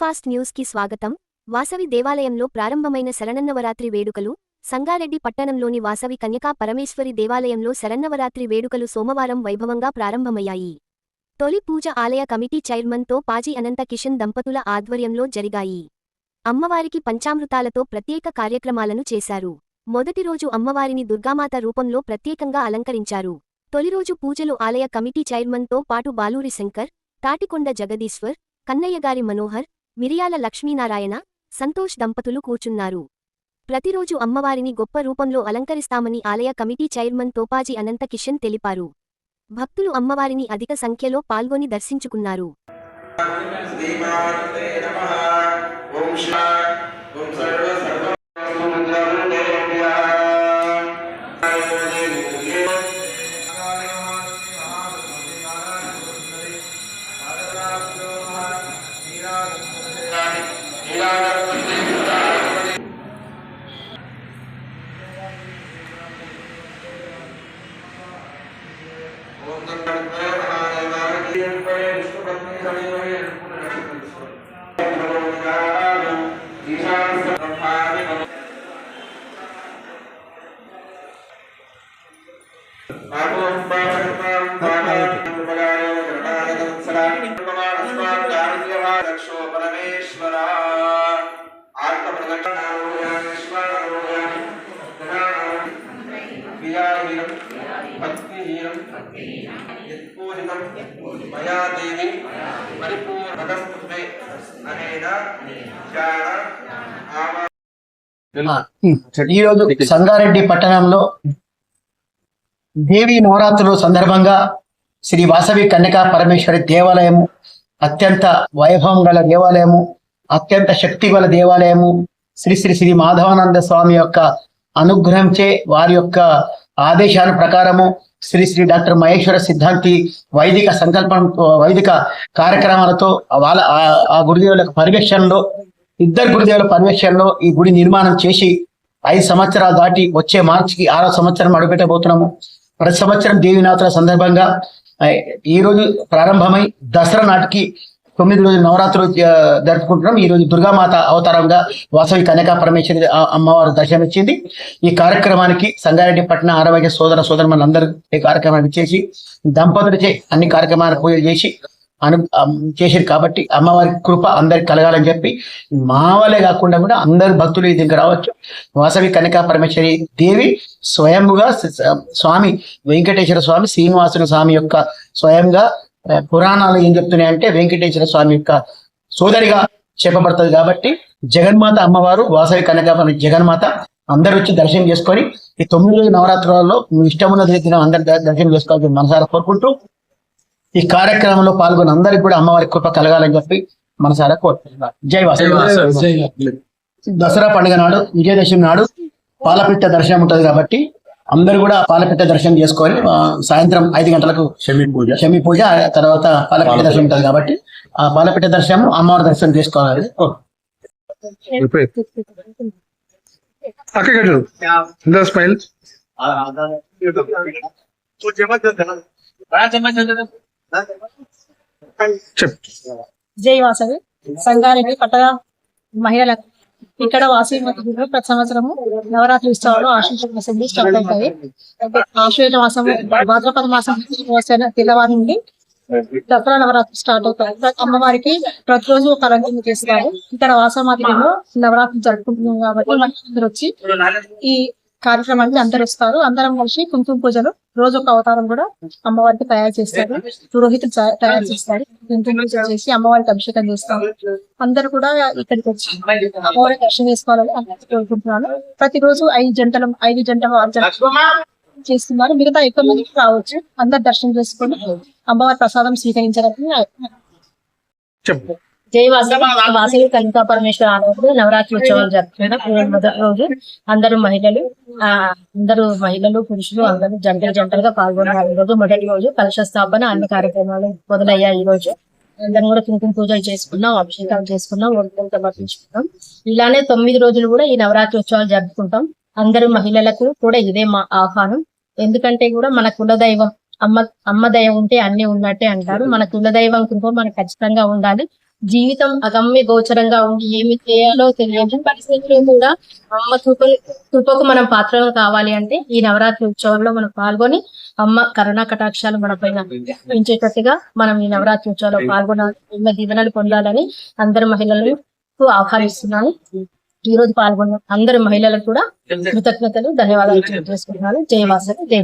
Fast న్యూస్కి స్వాగతం. వాసవి దేవాలయంలో ప్రారంభమైన శరణన్నవరాత్రి వేడుకలు సంగారెడ్డి పట్టణంలోని వాసవి కన్యకా పరమేశ్వరి దేవాలయంలో శరన్నవరాత్రి వేడుకలు సోమవారం వైభవంగా ప్రారంభమయ్యాయి. తొలి పూజ ఆలయ కమిటీ చైర్మన్తో పాజీ అనంత కిషన్ దంపతుల ఆధ్వర్యంలో జరిగాయి. అమ్మవారికి పంచామృతాలతో ప్రత్యేక కార్యక్రమాలను చేశారు. మొదటి రోజు అమ్మవారిని దుర్గామాత రూపంలో ప్రత్యేకంగా అలంకరించారు. తొలి రోజు పూజలు ఆలయ కమిటీ చైర్మన్తో పాటు బాలూరి శంకర్ తాటికొండ జగదీశ్వర్ కన్నయ్యగారి మనోహర్ మిరియాల లక్ష్మీనారాయణ సంతోష్ దంపతులు కూర్చున్నారు. ప్రతిరోజు అమ్మవారిని గొప్ప రూపంలో అలంకరిస్తామని ఆలయ కమిటీ చైర్మన్ తోపాజీ అనంత కిషన్ తెలిపారు. భక్తులు అమ్మవారిని అధిక సంఖ్యలో పాల్గొని దర్శించుకున్నారు. మయా దేవి పరిపూర్ణతస్తుతే అనేన ధ్యాన ఆమా ఈ రోజు సంగారెడ్డి పట్టణంలో దేవి నవరాత్రుల సందర్భంగా శ్రీ వాసవి కన్యకా పరమేశ్వరి దేవాలయము అత్యంత వైభవం గల దేవాలయము అత్యంత శక్తి గల దేవాలయము శ్రీ శ్రీ శ్రీ మాధవానంద స్వామి యొక్క అనుగ్రహించే వారి యొక్క ఆదేశాల ప్రకారము శ్రీ శ్రీ డాక్టర్ మహేశ్వర సిద్ధాంతి వైదిక సంకల్పం వైదిక కార్యక్రమాలతో వాళ్ళ ఆ- గురుదేవుల పర్యవేక్షణలో ఇద్దరు గురుదేవుల పర్యవేక్షణలో ఈ గుడి నిర్మాణం చేసి ఐదు సంవత్సరాలు దాటి వచ్చే మార్చికి ఆరో సంవత్సరం అడుగుపెట్టబోతున్నాము. ప్రతి సంవత్సరం దేవీనాథుల సందర్భంగా ఈరోజు ఈ రోజు ప్రారంభమై దసరా నాటికి తొమ్మిది రోజులు నవరాత్రులు జరుపుకుంటున్నాం. ఈ రోజు దుర్గామాత అవతారంగా వాసవి కనక పరమేశ్వరి అమ్మవారు దర్శనమిచ్చింది ఈ కార్యక్రమానికి సంగారెడ్డి పట్టణ ఆరోగ్య సోదర సోదరులు అందరూ ఈ కార్యక్రమాన్ని చేసి దంపతులచే అన్ని కార్యక్రమాలు పూజలు చేసి అను చేశారు కాబట్టి అమ్మవారి కృప అందరికి కలగాలని చెప్పి మావలే కాకుండా కూడా అందరు భక్తులు ఈ దగ్గర రావచ్చు. వాసవి కనక పరమేశ్వరి దేవి స్వయంగా స్వామి వెంకటేశ్వర స్వామి శ్రీనివాసుని స్వామి యొక్క స్వయంగా పురాణాలు ఏం చెప్తున్నాయంటే వెంకటేశ్వర స్వామి యొక్క సోదరిగా చెప్పబడుతుంది కాబట్టి జగన్మాత అమ్మవారు వాసవి కనకా జగన్మాత అందరూ వచ్చి దర్శనం చేసుకొని ఈ తొమ్మిది రోజుల నవరాత్రులలో మీ ఇష్టం ఉన్న రీతిలో అందరు దర్శనం చేసుకోవాలని మనసారా కోరుకుంటూ ఈ కార్యక్రమంలో పాల్గొన్న అందరికి కూడా అమ్మవారి కృప కలగాలని చెప్పి మనసారా కోరుకుంటున్నారు జై వాసవి దసరా పండుగ నాడు విజయదశమి నాడు పాలపిట్ట దర్శనం ఉంటది కాబట్టి అందరూ కూడా పాలపిట్ట దర్శనం చేసుకొని ఆ, సాయంత్రం ఐదు గంటలకు షమీ పూజ. శమి పూజ ఆ తర్వాత పాలపిట్ట దర్శనం ఉంటది కాబట్టి ఆ పాలపిట్ట దర్శనం అమ్మవారి దర్శనం చేసుకోవాలి. స్మైల్. చెప్. జై వాసవి. సంగారెడ్డి పట్టణ మహిళల ఇక్కడ వాసవి మధ్యలో ప్రతి సంవత్సరము నవరాత్రి ఉత్సవాలు ఆశ్వేజ మాసం స్టార్ట్ అవుతాయి. ఆశ్వేజ మాసం భాద్రపద మాసం తెల్లవారి నుండి దసరా నవరాత్రి స్టార్ట్ అవుతాయి. అమ్మవారికి ప్రతిరోజు ఒక అలంకరణ చేస్తారు. ఇక్కడ వాసమాతిలో నవరాత్రి జరుపుకుంటున్నాం కాబట్టి అందరు వచ్చి ఈ కార్యక్రమానికి అందరు వస్తారు. అందరం కలిసి కుంకుమ పూజలు రోజు ఒక అవతారం కూడా అమ్మవారికి తయారు చేస్తారు. పురోహితులు తయారు చేస్తారు. చేసి అమ్మవారికి అభిషేకం చేస్తారు అందరు కూడా ఇక్కడికి వచ్చి అమ్మవారికి దర్శనం చేసుకోవాలని కోరుకుంటున్నాను. ప్రతిరోజు ఐదు జంటలు ఐదు జంటలు చేస్తున్నారు. మిగతా ఎక్కువ మంది రావచ్చు. అందరు దర్శనం చేసుకొని అమ్మవారి ప్రసాదం స్వీకరించడానికి చెప్పు. జై వాసవి వాసవి కనకా పరమేశ్వర ఆలయంలో నవరాత్రి ఉత్సవాలు ఈ మొదటి రోజు అందరూ మహిళలు ఆ అందరూ మహిళలు పురుషులు అందరూ జంటలు జంటలుగా పాల్గొన్నారు. ఈ రోజు మొదటి రోజు కలశ స్థాపన అన్ని కార్యక్రమాలు మొదలయ్యాయి ఈ రోజు. అందరం కూడా కుంకుమ పూజలు చేసుకున్నాం అభిషేకాలు చేసుకున్నాం వంటలు సమర్పించుకున్నాం. ఇలానే తొమ్మిది రోజులు కూడా ఈ నవరాత్రి ఉత్సవాలు జరుపుకుంటాం. అందరూ మహిళలకు కూడా ఇదే మా ఆహ్వానం. ఎందుకంటే కూడా మన కులదైవం అమ్మ అమ్మ దయ ఉంటే అన్ని ఉన్నట్టే అంటారు. మన కులదైవం కృప మనకు ఖచ్చితంగా ఉండాలి. జీవితం అగమ్య గోచరంగా ఉండి ఏమి చేయాలో తెలియని పరిస్థితుల్లో కూడా అమ్మ కృప కృపకు మనం పాత్రలు కావాలి అంటే ఈ నవరాత్రి ఉత్సవంలో మనం పాల్గొని అమ్మ కరుణా కటాక్షాలు మన పైన పెంచేటట్టుగా మనం ఈ నవరాత్రి ఉత్సవంలో పాల్గొనాలి. దీవెనలు పొందాలని అందరు మహిళలకు ఆహ్వానిస్తున్నాను. ఈ రోజు పాల్గొన్న అందరు మహిళలకు కూడా కృతజ్ఞతలు ధన్యవాదాలు తెలియజేసుకుంటున్నాను. జయవాసరి జయ